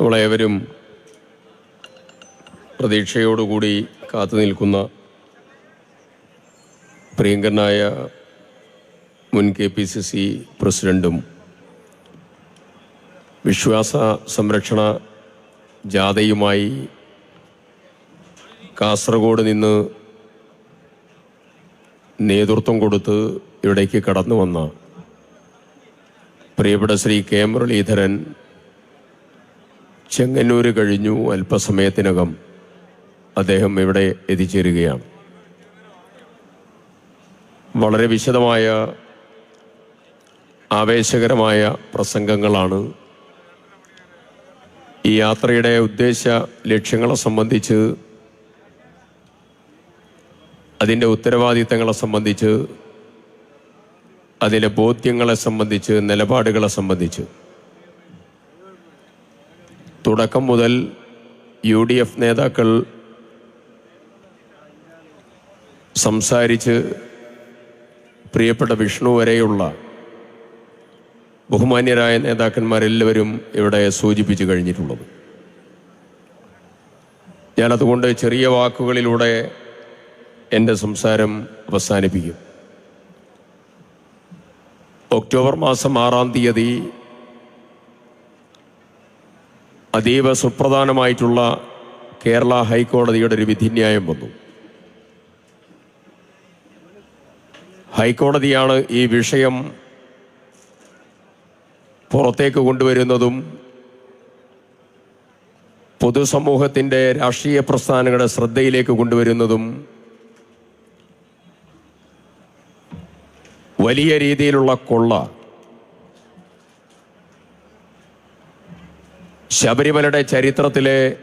നമ്മളേവരും പ്രതീക്ഷയോടുകൂടി കാത്തു നിൽക്കുന്ന പ്രിയങ്കരനായ മുൻ കെ പി സി സി പ്രസിഡന്റും വിശ്വാസ സംരക്ഷണ ജാഥയുമായി കാസർഗോഡ് നിന്ന് നേതൃത്വം കൊടുത്ത് ഇവിടേക്ക് കടന്നു വന്ന പ്രിയപ്പെട്ട ശ്രീ കെ മുരളീധരൻ ചെങ്ങന്നൂര് കഴിഞ്ഞു അല്പസമയത്തിനകം അദ്ദേഹം ഇവിടെ എത്തിച്ചേരുകയാണ്. വളരെ വിശദമായ ആവേശകരമായ പ്രസംഗങ്ങളാണ് ഈ യാത്രയുടെ ഉദ്ദേശ ലക്ഷ്യങ്ങളെ സംബന്ധിച്ച് അതിന്റെ ഉത്തരവാദിത്തങ്ങളെ സംബന്ധിച്ച് അതിലെ ബോധ്യങ്ങളെ സംബന്ധിച്ച് നിലപാടുകളെ സംബന്ധിച്ച്. തുടക്കം മുതൽ യു ഡി എഫ് നേതാക്കൾ സംസാരിച്ച് പ്രിയപ്പെട്ട വിഷ്ണു വരെയുള്ള ബഹുമാന്യരായ നേതാക്കന്മാരെല്ലാവരും ഇവിടെ സൂചിപ്പിച്ചു കഴിഞ്ഞിട്ടുള്ളത്. ഞാനതുകൊണ്ട് ചെറിയ വാക്കുകളിലൂടെ എന്റെ സംസാരം അവസാനിപ്പിക്കും. ഒക്ടോബർ മാസം ആറാം തീയതി അതീവ സുപ്രധാനമായിട്ടുള്ള കേരള ഹൈക്കോടതിയുടെ ഒരു വിധിന്യായം വന്നു. ഹൈക്കോടതിയാണ് ഈ വിഷയം പുറത്തേക്ക് കൊണ്ടുവരുന്നതും പൊതുസമൂഹത്തിന്റെ രാഷ്ട്രീയ പ്രസ്ഥാനങ്ങളുടെ ശ്രദ്ധയിലേക്ക് കൊണ്ടുവരുന്നതും വലിയ രീതിയിലുള്ള കൊള്ള ശബരിമലയുടെ ചരിത്രത്തിലെ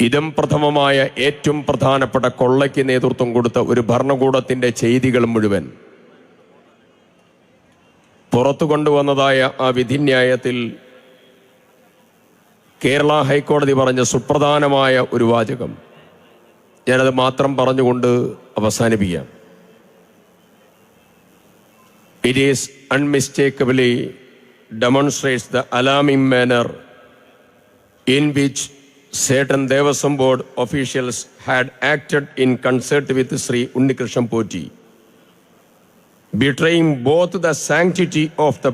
ഇതം പ്രഥമമായ ഏറ്റവും പ്രധാനപ്പെട്ട കൊള്ളയ്ക്ക് നേതൃത്വം കൊടുത്ത ഒരു ഭരണകൂടത്തിന്റെ ചെയ്തികൾ മുഴുവൻ പുറത്തു കൊണ്ടുവന്നതായ ആ വിധിന്യായത്തിൽ കേരള ഹൈക്കോടതി പറഞ്ഞ സുപ്രധാനമായ ഒരു വാചകം. ഞാനത് മാത്രം പറഞ്ഞുകൊണ്ട് അവസാനിപ്പിക്കാം. It is unmistakably demonstrates the alarming manner in which certain Devasam board officials had acted in concert with Sri Unnikrishnan Poti, betraying both the sanctity of the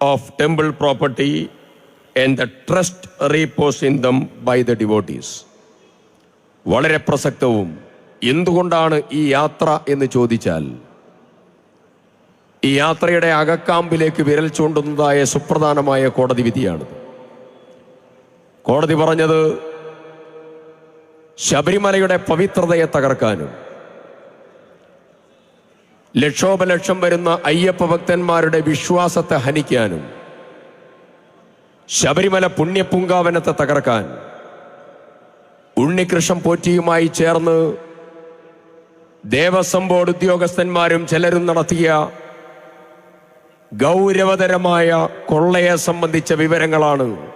of temple property and the trust reposed in them by the devotees. വളരെ പ്രസക്തവും എന്തുകൊണ്ടാണ് ഈ യാത്ര എന്ന് ചോദിച്ചാൽ ഈ യാത്രയുടെ അകക്കാമ്പിലേക്ക് വിരൽ ചൂണ്ടുന്നതായ സുപ്രധാനമായ കോടതി വിധിയാണ് കോടതി പറഞ്ഞത് ശബരിമലയുടെ പവിത്രതയെ തകർക്കാനും ലക്ഷോപലക്ഷം വരുന്ന അയ്യപ്പ ഭക്തന്മാരുടെ വിശ്വാസത്തെ ഹനിക്കാനും ശബരിമല പുണ്യപുങ്കാവനത്തെ തകർക്കാൻ ഉണ്ണികൃഷ്ണൻ പോറ്റിയുമായി ചേർന്ന് ദേവസ്വം ബോർഡ് ഉദ്യോഗസ്ഥന്മാരും ചിലരും നടത്തിയ ഗൗരവതരമായ കൊള്ളയെ സംബന്ധിച്ച വിവരങ്ങളാണ്.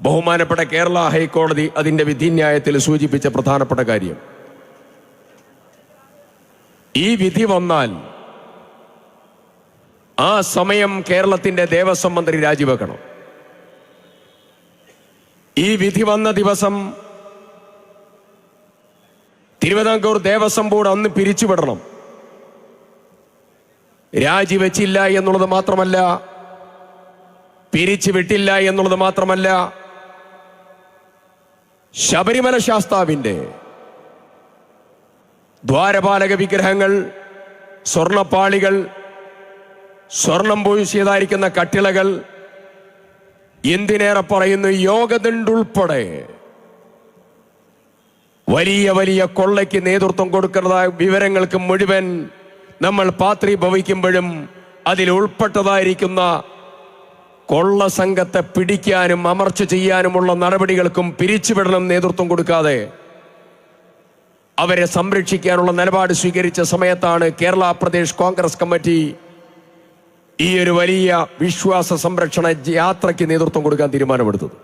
ബഹുമാനപ്പെട്ട കേരള ഹൈക്കോടതി അതിന്റെ വിധിന്യായത്തിൽ സൂചിപ്പിച്ച പ്രധാനപ്പെട്ട കാര്യം. ഈ വിധി വന്നാൽ ആ സമയം കേരളത്തിന്റെ ദേവസ്വം മന്ത്രി രാജിവെക്കണം. ഈ വിധി വന്ന ദിവസം തിരുവിതാംകൂർ ദേവസ്വം ബോർഡ് അന്ന് പിരിച്ചുവിടണം. രാജിവെച്ചില്ല എന്നുള്ളത് മാത്രമല്ല പിരിച്ചു പിരിച്ചുവിട്ടില്ല എന്നുള്ളത് മാത്രമല്ല ശബരിമല ശാസ്താവിന്റെ ദ്വാരപാലക വിഗ്രഹങ്ങൾ സ്വർണപ്പാളികൾ സ്വർണം പൂശിയതായിരിക്കുന്ന കട്ടിളകൾ എന്തിനേറെ പറയുന്നു? യോഗദണ്ടുൾപ്പെടെ വലിയ വലിയ കൊള്ളയ്ക്ക് നേതൃത്വം കൊടുക്കുന്നതായ വിവരങ്ങൾക്ക് മുഴുവൻ നമ്മൾ പാത്രി ഭവിക്കുമ്പോഴും അതിൽ ഉൾപ്പെട്ടതായിരിക്കുന്ന കൊള്ള സംഘത്തെ പിടിക്കാനും അമർച്ച ചെയ്യാനുമുള്ള നടപടികൾക്കും പിരിച്ചുവിടണം നേതൃത്വം കൊടുക്കാതെ അവരെ സംരക്ഷിക്കാനുള്ള നിലപാട് സ്വീകരിച്ച സമയത്താണ് കേരള പ്രദേശ് കോൺഗ്രസ് കമ്മിറ്റി ഈ ഒരു വലിയ വിശ്വാസ സംരക്ഷണ യാത്രയ്ക്ക് നേതൃത്വം കൊടുക്കാൻ തീരുമാനമെടുത്തത്.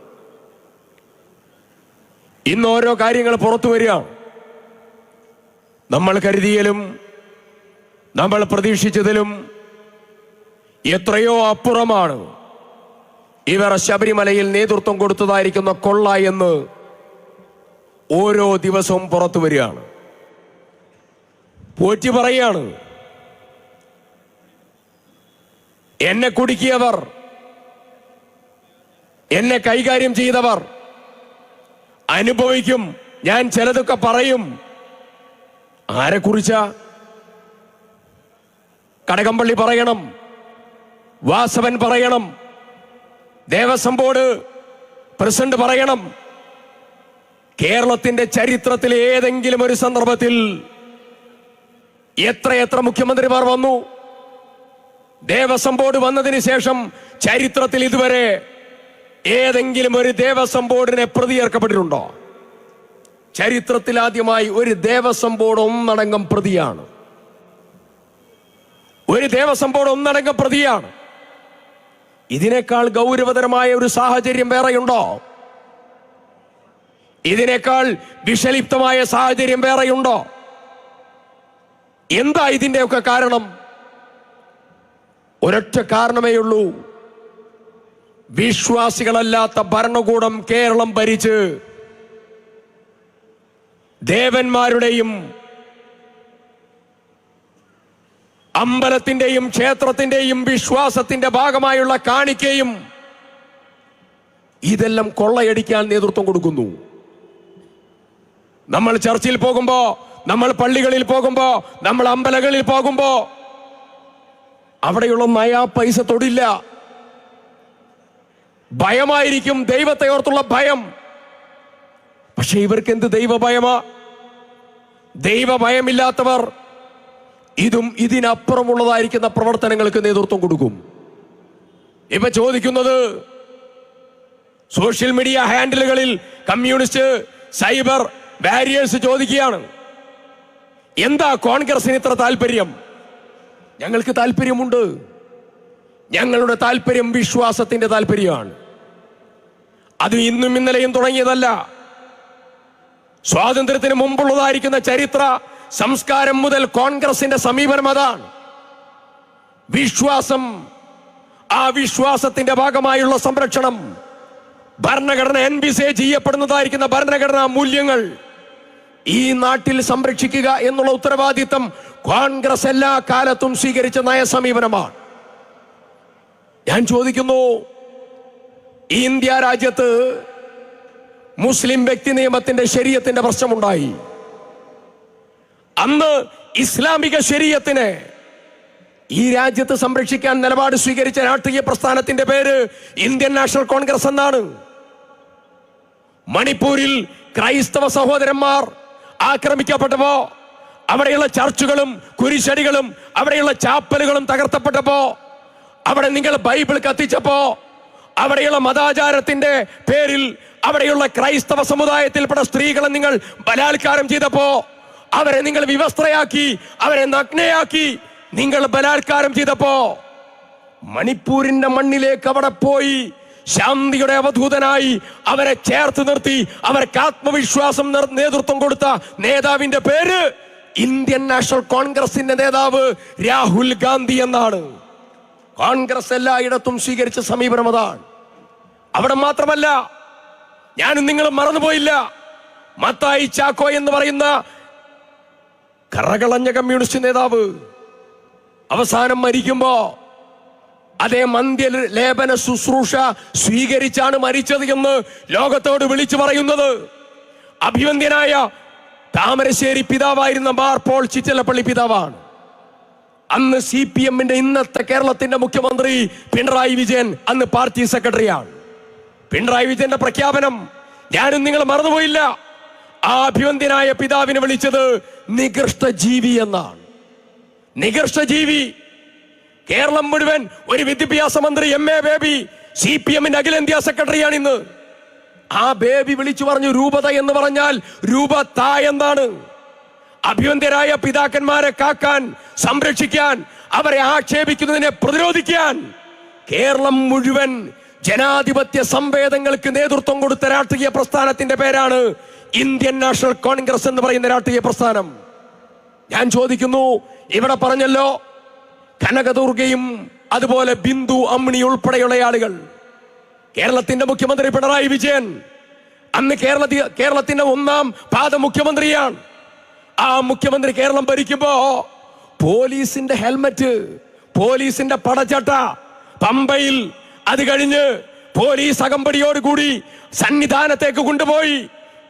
ഇന്ന് ഓരോ കാര്യങ്ങൾ പുറത്തു വരികയാണ്. നമ്മൾ കരുതിയലും നമ്മൾ പ്രതീക്ഷിച്ചതിലും എത്രയോ അപ്പുറമാണ്. ഇവർ ശബരിമലയിൽ നേതൃത്വം കൊടുത്തതായിരിക്കുന്ന കൊള്ള എന്ന് ഓരോ ദിവസവും പുറത്തു വരികയാണ്. പോറ്റി പറയാണ് എന്നെ കുടുക്കിയവർ എന്നെ കൈകാര്യം ചെയ്തവർ അനുഭവിക്കും ഞാൻ ചിലതൊക്കെ പറയും. ആരെ കുറിച്ചാ കടകംപള്ളി പറയണം. വാസവൻ പറയണം. ദേവസ്വം ബോർഡ് പ്രസിഡന്റ് പറയണം. കേരളത്തിന്റെ ചരിത്രത്തിൽ ഏതെങ്കിലും ഒരു സന്ദർഭത്തിൽ എത്രയെത്ര മുഖ്യമന്ത്രിമാർ വന്നു? ദേവസ്വം ബോർഡ് വന്നതിന് ശേഷം ചരിത്രത്തിൽ ഇതുവരെ ഏതെങ്കിലും ഒരു ദേവസ്വം ബോർഡിനെ പ്രതി ചേർക്കപ്പെട്ടിട്ടുണ്ടോ ചരിത്രത്തിൽ ആദ്യമായി ഒരു ദേവസ്വം ബോർഡ് ഒന്നടങ്കം പ്രതിയാണ്. ഒരു ദേവസ്വം ബോർഡ് ഒന്നടങ്കം പ്രതിയാണ്. ഇതിനേക്കാൾ ഗൗരവതരമായ ഒരു സാഹചര്യം വേറെയുണ്ടോ? ഇതിനേക്കാൾ വിഷലിപ്തമായ സാഹചര്യം വേറെയുണ്ടോ? എന്താ ഇതിന്റെയൊക്കെ കാരണം? ഒരൊറ്റ കാരണമേ ഉള്ളൂ. വിശ്വാസികളല്ലാത്ത ഭരണകൂടം കേരളം ഭരിച്ച് ദേവന്മാരുടെയും അമ്പലത്തിന്റെയും ക്ഷേത്രത്തിന്റെയും വിശ്വാസത്തിന്റെ ഭാഗമായുള്ള കാണിക്കയും ഇതെല്ലാം കൊള്ളയടിക്കാൻ നേതൃത്വം കൊടുക്കുന്നു. നമ്മൾ ചർച്ചിൽ പോകുമ്പോ നമ്മൾ പള്ളികളിൽ പോകുമ്പോ നമ്മൾ അമ്പലങ്ങളിൽ പോകുമ്പോ അവിടെയുള്ള നയാ പൈസ തൊടില്ല. ഭയമായിരിക്കും ദൈവത്തെ ഓർത്തുള്ള ഭയം. പക്ഷെ ഇവർക്ക് എന്ത് ദൈവഭയമാ? ദൈവഭയമില്ലാത്തവർ ഇതും ഇതിനപ്പുറമുള്ളതായിരിക്കുന്ന പ്രവർത്തനങ്ങൾക്ക് നേതൃത്വം കൊടുക്കും. ഇപ്പൊ ചോദിക്കുന്നത് സോഷ്യൽ മീഡിയ ഹാൻഡിലുകളിൽ കമ്മ്യൂണിസ്റ്റ് സൈബർ ബാരിയേഴ്സ് ചോദിക്കുകയാണ്. എന്താ കോൺഗ്രസിന് ഇത്ര താല്പര്യം? ഞങ്ങൾക്ക് താല്പര്യമുണ്ട്. ഞങ്ങളുടെ താല്പര്യം വിശ്വാസത്തിന്റെ താല്പര്യമാണ്. അത് ഇന്നും ഇന്നലെയും തുടങ്ങിയതല്ല. സ്വാതന്ത്ര്യത്തിന് മുമ്പുള്ളതായിരിക്കുന്ന ചരിത്ര സംസ്കാരം മുതൽ കോൺഗ്രസിന്റെ സമീപനം അതാണ്. വിശ്വാസം ആ വിശ്വാസത്തിന്റെ ഭാഗമായുള്ള സംരക്ഷണം. ഭരണഘടന എൻബിസേജ് ചെയ്യപ്പെടുന്നതായിരിക്കുന്ന ഭരണഘടനാ മൂല്യങ്ങൾ ഈ നാട്ടിൽ സംരക്ഷിക്കുക എന്നുള്ള ഉത്തരവാദിത്തം കോൺഗ്രസ് എല്ലാ കാലത്തും സ്വീകരിച്ച നയസമീപനമാണ്. ഞാൻ ചോദിക്കുന്നു ഇന്ത്യ രാജ്യത്ത് മുസ്ലിം വ്യക്തി നിയമത്തിന്റെ ശരീരത്തിന്റെ പ്രശ്നമുണ്ടായി? അന്ന് ഇസ്ലാമിക ശരീരത്തിനെ ഈ രാജ്യത്ത് സംരക്ഷിക്കാൻ നിലപാട് സ്വീകരിച്ച രാഷ്ട്രീയ പ്രസ്ഥാനത്തിന്റെ പേര് ഇന്ത്യൻ നാഷണൽ കോൺഗ്രസ് എന്നാണ്. മണിപ്പൂരിൽ ക്രൈസ്തവ സഹോദരന്മാർ ആക്രമിക്കപ്പെട്ടപ്പോ അവിടെയുള്ള ചർച്ചുകളും കുരിശടികളും അവിടെയുള്ള ചാപ്പലുകളും തകർത്തപ്പെട്ടപ്പോ അവിടെ നിങ്ങൾ ബൈബിൾ കത്തിച്ചപ്പോ അവിടെയുള്ള മതാചാരത്തിന്റെ പേരിൽ അവിടെയുള്ള ക്രൈസ്തവ സമുദായത്തിൽപ്പെട്ട സ്ത്രീകളെ നിങ്ങൾ ബലാത്കാരം ചെയ്തപ്പോ അവരെ നിങ്ങൾ വിവസ്ത്രയാക്കി അവരെ നഗ്നയാക്കി നിങ്ങൾ ബലാത്കാരം ചെയ്തപ്പോ മണിപ്പൂരിന്റെ മണ്ണിലേക്ക് അവിടെ പോയി ശാന്തിയുടെ അവധൂതനായി അവരെ ചേർത്ത് നിർത്തി അവർക്ക് ആത്മവിശ്വാസം നേതൃത്വം കൊടുത്ത നേതാവിന്റെ പേര് ഇന്ത്യൻ നാഷണൽ കോൺഗ്രസിന്റെ നേതാവ് രാഹുൽ ഗാന്ധി എന്നാണ്. കോൺഗ്രസ് എല്ലായിടത്തും സ്വീകരിച്ച സമീപനം അതാണ്. അവിടെ മാത്രമല്ല ഞാനും നിങ്ങളും മറന്നുപോയില്ല. മത്തായി ചാക്കോ എന്ന് പറയുന്ന കറകളഞ്ഞ കമ്മ്യൂണിസ്റ്റ് നേതാവ് അവസാനം മരിക്കുമ്പോ അതേ മന്ത്യ ലേപന ശുശ്രൂഷ സ്വീകരിച്ചാണ് മരിച്ചത് എന്ന് ലോകത്തോട് വിളിച്ചു പറയുന്നത്. അഭിവന്ദ്യനായ താമരശ്ശേരി പിതാവായിരുന്ന ബാർ പോൾ ചിറ്റലപ്പള്ളി പിതാവാണ്. അന്ന് സി പി എമ്മിന്റെ ഇന്നത്തെ കേരളത്തിന്റെ മുഖ്യമന്ത്രി പിണറായി വിജയൻ അന്ന് പാർട്ടി സെക്രട്ടറിയാണ്. പിണറായി വിജയന്റെ പ്രഖ്യാപനം ഞാനും നിങ്ങൾ മറന്നുപോയില്ല. ആ അഭിവന്ദ്യനായ പിതാവിനെ വിളിച്ചത് നികൃഷ്ട ജീവി എന്നാണ്. നികൃഷ്ട ജീവി. കേരളം മുഴുവൻ ഒരു വിദ്യാഭ്യാസ മന്ത്രി M A Baby C P എമ്മിന്റെ അഖിലേന്ത്യാ സെക്രട്ടറിയാണ് ഇന്ന്. ആ ബേബി വിളിച്ചു പറഞ്ഞു രൂപത എന്ന് പറഞ്ഞാൽ രൂപത എന്താണ് അഭ്യന്തരായ പിതാക്കന്മാരെ കാക്കാൻ സംരക്ഷിക്കാൻ അവരെ ആക്ഷേപിക്കുന്നതിനെ പ്രതിരോധിക്കാൻ കേരളം മുഴുവൻ ജനാധിപത്യ സംവേദങ്ങൾക്ക് നേതൃത്വം കൊടുത്ത രാഷ്ട്രീയ പ്രസ്ഥാനത്തിന്റെ പേരാണ് ഇന്ത്യൻ നാഷണൽ കോൺഗ്രസ് എന്ന് പറയുന്ന രാഷ്ട്രീയ പ്രസ്ഥാനം. ഞാൻ ചോദിക്കുന്നു ഇവിടെ പറഞ്ഞല്ലോ കനകദുർഗയും അതുപോലെ ബിന്ദു അമ്മിണി ഉൾപ്പെടെയുള്ള ആളുകൾ. കേരളത്തിന്റെ മുഖ്യമന്ത്രി പിണറായി വിജയൻ അന്ന് കേരള കേരളത്തിന്റെ ഒന്നാം പാദ മുഖ്യമന്ത്രിയാണ്. ആ മുഖ്യമന്ത്രി കേരളം ഭരിക്കുമ്പോ പോലീസിന്റെ ഹെൽമറ്റ് പോലീസിന്റെ പടച്ചട്ട പമ്പയിൽ അത് കഴിഞ്ഞ് പോലീസ് അകമ്പടിയോടുകൂടി സന്നിധാനത്തേക്ക് കൊണ്ടുപോയി.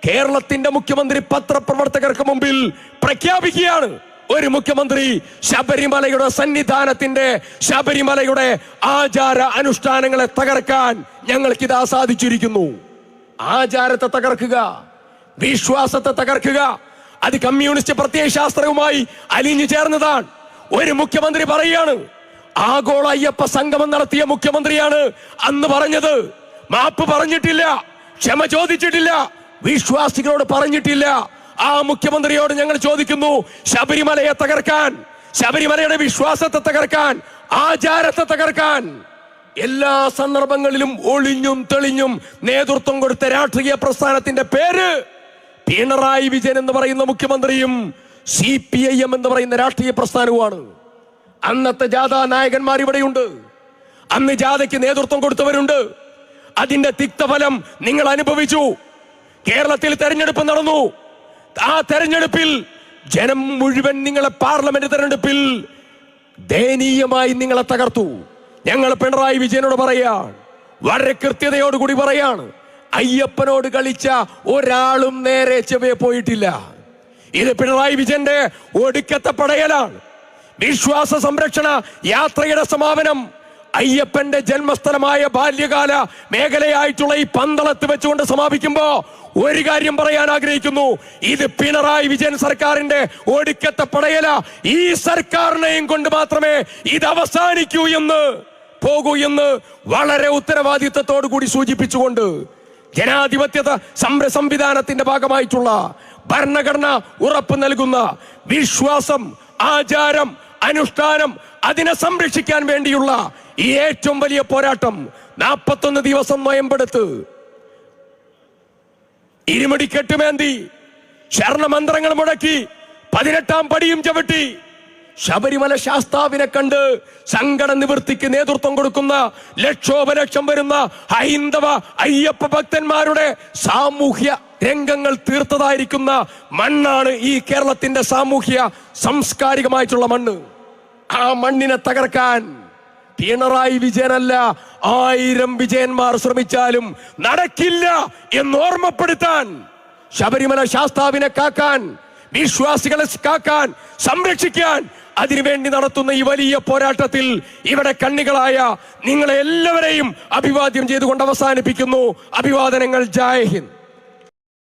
കേരളത്തിന്റെ മുഖ്യമന്ത്രി പത്രപ്രവർത്തകർക്ക് മുമ്പിൽ പ്രഖ്യാപിക്കുകയാണ്. ഒരു മുഖ്യമന്ത്രി ശബരിമലയുടെ സന്നിധാനത്തിന്റെ ശബരിമലയുടെ ആചാര അനുഷ്ഠാനങ്ങളെ തകർക്കാൻ ഞങ്ങൾക്ക് ഇതാ സാധിച്ചിരിക്കുന്നു ആചാരത്തെ തകർക്കുക വിശ്വാസത്തെ തകർക്കുക അത് കമ്മ്യൂണിസ്റ്റ് പ്രത്യയശാസ്ത്രവുമായി അലിഞ്ഞു ചേർന്നതാണ്. ഒരു മുഖ്യമന്ത്രി പറയാണ് ആഗോള അയ്യപ്പ സംഗമം നടത്തിയ മുഖ്യമന്ത്രിയാണ് അന്ന് പറഞ്ഞത്. മാപ്പ് പറഞ്ഞിട്ടില്ല. ക്ഷമ ചോദിച്ചിട്ടില്ല. വിശ്വാസികളോട് പറഞ്ഞിട്ടില്ല. ആ മുഖ്യമന്ത്രിയോട് ഞങ്ങൾ ചോദിക്കുന്നു ശബരിമലയെ തകർക്കാൻ ശബരിമലയുടെ വിശ്വാസത്തെ തകർക്കാൻ ആചാരത്തെ തകർക്കാൻ. എല്ലാ സന്ദർഭങ്ങളിലും ഒളിഞ്ഞും തെളിഞ്ഞും നേതൃത്വം കൊടുത്ത രാഷ്ട്രീയ പ്രസ്ഥാനത്തിന്റെ പേര് പിണറായി വിജയൻ എന്ന് പറയുന്ന മുഖ്യമന്ത്രിയും സി പി ഐ എം എന്ന് പറയുന്ന രാഷ്ട്രീയ പ്രസ്ഥാനവുമാണ്. അന്നത്തെ ജാഥാ നായകന്മാർ ഇവിടെയുണ്ട്. അന്ന് ജാഥയ്ക്ക് നേതൃത്വം കൊടുത്തവരുണ്ട്. അതിന്റെ തിക്തഫലം നിങ്ങൾ അനുഭവിച്ചു. കേരളത്തിൽ തെരഞ്ഞെടുപ്പ് നടന്നു. ആ തെരഞ്ഞെടുപ്പിൽ ജനം മുഴുവൻ നിങ്ങളെ പാർലമെന്റ് തെരഞ്ഞെടുപ്പിൽ ദയനീയമായി നിങ്ങളെ തകർത്തു. ഞങ്ങൾ പിണറായി വിജയനോട് പറയാൻ വളരെ കൃത്യതയോടുകൂടി പറയാണ് അയ്യപ്പനോട് കളിച്ച ഒരാളും നേരെ ചെവയെ പോയിട്ടില്ല. ഇത് പിണറായി വിജയന്റെ ഒടുക്കത്തെ പടയലാണ്. വിശ്വാസ സംരക്ഷണ യാത്രയുടെ സമാപനം. അയ്യപ്പന്റെ ജന്മസ്ഥലമായ ബാല്യകാല മേഖലയായിട്ടുള്ള ഈ പന്തളത്ത് വെച്ചുകൊണ്ട് സമാപിക്കുമ്പോ ഒരു കാര്യം പറയാൻ ആഗ്രഹിക്കുന്നു. ഇത് പിണറായി വിജയൻ സർക്കാരിന്റെ ഒടുക്കത്തെ പടയല. ഈ സർക്കാരിനെയും കൊണ്ട് മാത്രമേ ഇത് അവസാനിക്കൂ എന്ന് പോകൂ എന്ന് വളരെ ഉത്തരവാദിത്തത്തോടു കൂടി സൂചിപ്പിച്ചുകൊണ്ട് ജനാധിപത്യ സംര സംവിധാനത്തിന്റെ ഭാഗമായിട്ടുള്ള ഭരണഘടന ഉറപ്പ് നൽകുന്ന വിശ്വാസം ആചാരം അനുഷ്ഠാനം അതിനെ സംരക്ഷിക്കാൻ വേണ്ടിയുള്ള ഈ ഏറ്റവും വലിയ പോരാട്ടം നാൽപ്പത്തൊന്ന് ദിവസം നോയമ്പെടുത്ത്. ഇരുമുടിക്കെട്ടുമേന്തി ശരണമന്ത്രങ്ങൾ മുടക്കി പതിനെട്ടാം പടിയും ചവിട്ടി. ശബരിമല ശാസ്താവിനെ കണ്ട് സങ്കട നിവൃത്തിക്ക് നേതൃത്വം കൊടുക്കുന്ന ലക്ഷോപലക്ഷം വരുന്ന ഹൈന്ദവ അയ്യപ്പ ഭക്തന്മാരുടെ സാമൂഹ്യ രംഗങ്ങൾ തീർത്തതായിരിക്കുന്ന മണ്ണാണ് ഈ കേരളത്തിന്റെ സാമൂഹ്യ സാംസ്കാരികമായിട്ടുള്ള മണ്ണ്. ആ മണ്ണിനെ തകർക്കാൻ പിണറായി വിജയനല്ല ആയിരം വിജയന്മാർ ശ്രമിച്ചാലും നടക്കില്ല എന്ന് ഓർമ്മപ്പെടുത്താൻ ശബരിമല ശാസ്താവിനെ കാക്കാൻ വിശ്വാസികളെ കാക്കാൻ സംരക്ഷിക്കാൻ അതിനുവേണ്ടി നടത്തുന്ന ഈ വലിയ പോരാട്ടത്തിൽ ഇവിടെ കണ്ണികളായ നിങ്ങളെ എല്ലാവരെയും അഭിവാദ്യം ചെയ്തുകൊണ്ട് അവസാനിപ്പിക്കുന്നു. അഭിവാദനങ്ങൾ. ജയ് ഹിന്ദ്.